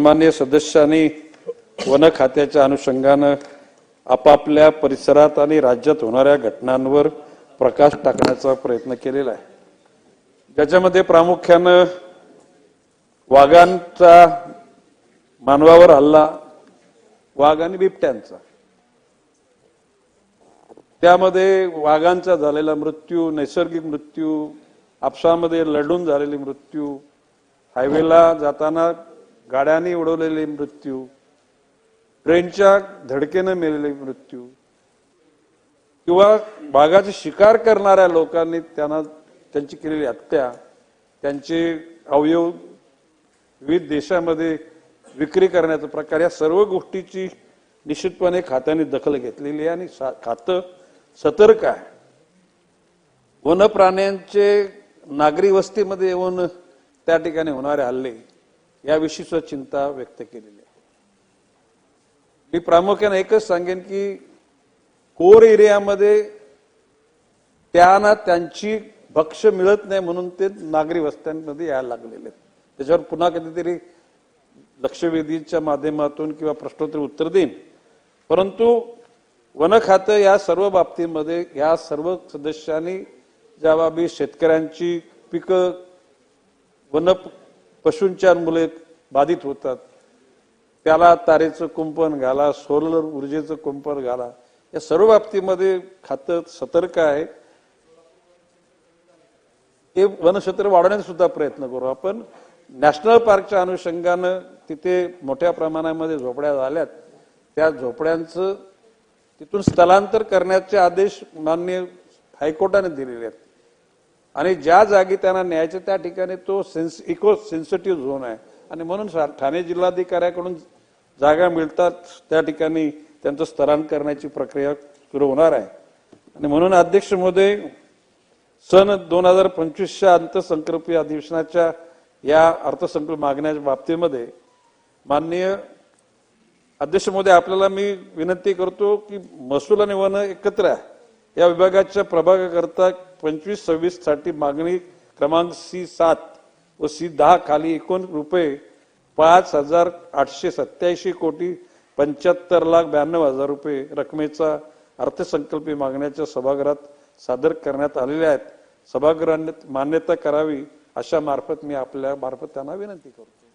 सन्मान्य सदस्यांनी वन खात्याच्या अनुषंगानं आपापल्या परिसरात आणि राज्यात होणाऱ्या घटनांवर प्रकाश टाकण्याचा प्रयत्न केलेला आहे. ज्याच्यामध्ये प्रामुख्यानं वाघांचा मानवावर हल्ला वाघ आणि बिबट्यांचा. त्यामध्ये वाघांचा झालेला मृत्यू नैसर्गिक मृत्यू आपसामध्ये लढून झालेले मृत्यू हायवेला जाताना गाड्यांनी उडवलेले मृत्यू ट्रेनच्या धडकेनं मेलेले मृत्यू किंवा वाघाची शिकार करणाऱ्या लोकांनी त्यांना त्यांची केलेली हत्या त्यांचे अवयव विविध देशामध्ये विक्री करण्याचा प्रकार या सर्व गोष्टीची निश्चितपणे खात्याने दखल घेतलेली आहे आणि खातं सतर्क आहे. वनप्राण्यांचे नागरी वस्तीमध्ये येऊन त्या ठिकाणी होणारे हल्ले याविषयी सुद्धा चिंता व्यक्त केलेली आहे. मी प्रामुख्याने एकच सांगेन की कोर एरियामध्ये त्यांना त्यांची भक्ष मिळत नाही म्हणून ते नागरी वस्त्यांमध्ये यायला लागलेले आहेत. त्याच्यावर पुन्हा कधीतरी लक्षवेधीच्या माध्यमातून किंवा प्रश्नोत्तर उत्तर देईन. परंतु वन खातं या सर्व बाबतीमध्ये या सर्व सदस्यांनी ज्या बाबी शेतकऱ्यांची पिकं वन पशूंच्या मुले बाधित होतात. त्याला तारेचं कुंपण घाला सोलर ऊर्जेचं कुंपण घाला. या सर्व बाबतीमध्ये खातं सतर्क आहे. हे वनक्षेत्र वाढवण्याचा सुद्धा प्रयत्न करू आपण. नॅशनल पार्कच्या अनुषंगानं तिथे मोठ्या प्रमाणामध्ये झोपड्या झाल्यात. त्या झोपड्यांचं तिथून स्थलांतर करण्याचे आदेश मान्य हायकोर्टाने दिलेले आहेत. आणि ज्या जागी त्यांना न्यायचं त्या ठिकाणी तो सेन्स इको सेन्सिटिव्ह झोन आहे. आणि म्हणून ठाणे जिल्हाधिकाऱ्याकडून जागा मिळतात त्या ठिकाणी त्यांचं स्थलांतर करण्याची प्रक्रिया सुरू होणार आहे. आणि म्हणून अध्यक्ष महोदय सन दोन हजार पंचवीसच्या अर्थसंकल्पीय अधिवेशनाच्या या अर्थसंकल्प मागण्याच्या बाबतीमध्ये माननीय अध्यक्ष महोदय आपल्याला मी विनंती करतो की महसूल आणि वन एकत्र आहे. या विभागाच्या प्रभागाकरता पंचवीस सव्वीससाठी मागणी क्रमांक सी सात व सी दहा खाली एकूण रुपये पाच हजार आठशे सत्याऐंशी कोटी पंच्याहत्तर लाख ब्याण्णव हजार रुपये रकमेचा अर्थसंकल्पीय मागण्याच्या सभागृहात सादर करण्यात आलेल्या आहेत. सभागृहाने मान्यता करावी अशा मार्फत मी आपल्या मार्फत त्यांना विनंती करतो.